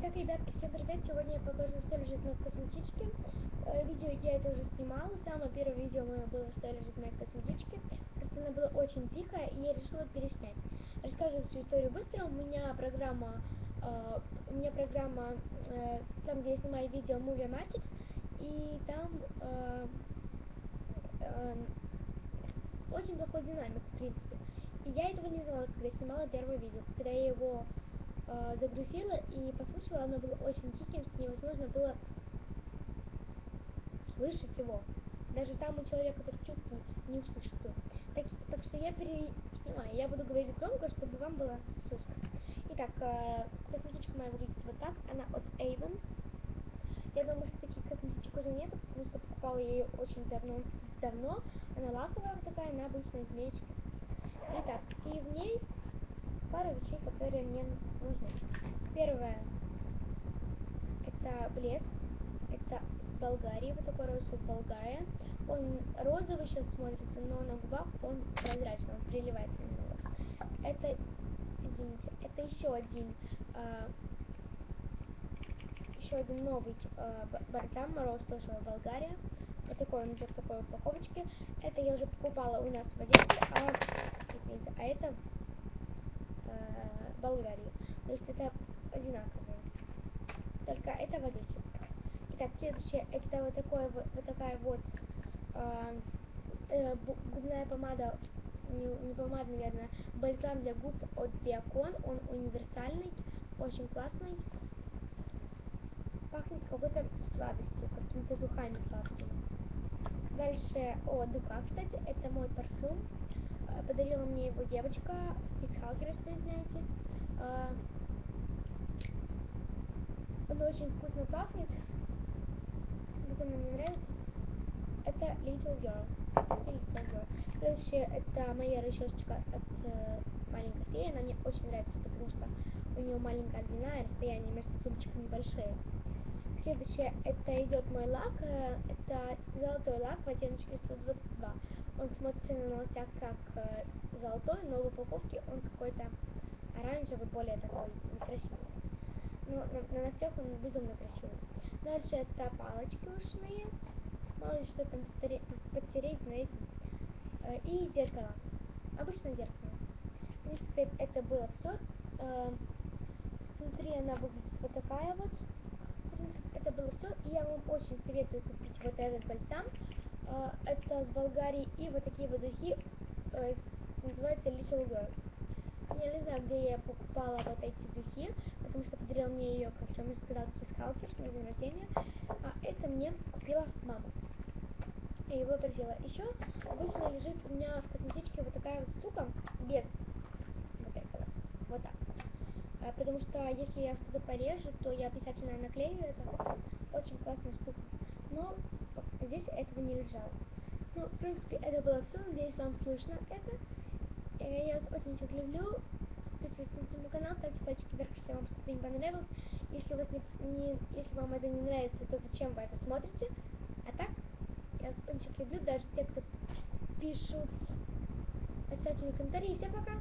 Так, ребятки, всем привет! Сегодня я покажу, что лежит на косметичке. Э, видео я это уже снимала. Самое первое видео мое было, что лежит на косметичке. Просто она была очень дикая, и я решила переснять. Рассказываю всю историю быстро. У меня программа, э, у меня программа, э, там, где я снимаю видео Movie Matic, и там очень плохой динамик, в принципе. И я этого не знала, когда снимала первое видео. Когда я его э, загрузила и послушала, оно было очень тихим, что невозможно было слышать его. Даже самый человек, который чувствует, не услышит его. Так, так что я переснимаю. Я буду говорить громко, чтобы вам было слышно. Итак, э, косметичка моя выглядит вот так. Она от Avon. Я думаю, что таких косметичек уже нет, потому что покупала я ее очень давно. давно. Она лаковая вот такая, на обычной змеечке. Итак, и в ней пара вещей, которые мне нужны. Первое, это блеск, это Болгарии, вот такой розовый Болгария. Он розовый сейчас смотрится, но на губах он прозрачный, он приливается немного. Это, извините, это еще один, э, еще один новый э, бальзам Мороз, тоже Болгария. Вот такой он идет в такой упаковочке. Это я уже покупала у нас в Одессе, а, извините, а это Болгарии. То есть это одинаковые. Только это в Одессе. Итак, следующее, это вот, такое, вот, такая вот э, э, губная помада, не, не помада, наверное, бальзам для губ от Биокон. Он универсальный, очень классный. Пахнет какой-то сладостью, какими-то духами сладкими. Дальше, о, духа, кстати, это мой парфюм. Э, подарила мне его девочка из Халкера, если знаете. А, он очень вкусно пахнет. Вот мне нравится. Это Little Girl. Little Girl. Следующее это моя расчесочка от э, маленькой феи. Она мне очень нравится, потому что у нее маленькая длина и расстояние между зубчиками большие. Следующее, это идет мой лак, э, это золотой лак в оттеночке 122. Он смотрится на ногтях как э, золотой, но в упаковке он какой-то оранжевый, более такой некрасивый. Но на, на ногтях он безумно красивый. Дальше это палочки ушные, мало ли что там подтереть, знаете. Э, и зеркало, обычное зеркало. В принципе, это было все. Внутри она выглядит вот такая вот это было все. И я вам очень советую купить вот этот бальзам. А, это с Болгарии. И вот такие вот духи. Э, называется Little Girl. Я не знаю, где я покупала вот эти духи, потому что подарил мне ее, как я уже сказала, Кискалкер на день рождения. А это мне купила мама. Я его попросила. Еще обычно лежит у меня в косметичке вот такая вот штука без вот этого. Вот так. А, потому что если я что-то порежу, то я обязательно наклею это. Очень классная штука. Но здесь этого не лежало. Ну, в принципе, это было все. Надеюсь, вам слышно это. Я вас очень всех люблю. Подписывайтесь на мой канал, ставьте пальчики вверх, если вам что-то не понравилось. Если, вас не, не, если вам это не нравится, то зачем вы это смотрите? А так, я вас очень всех люблю, даже те, кто пишут. Мне комментарии. Всем пока!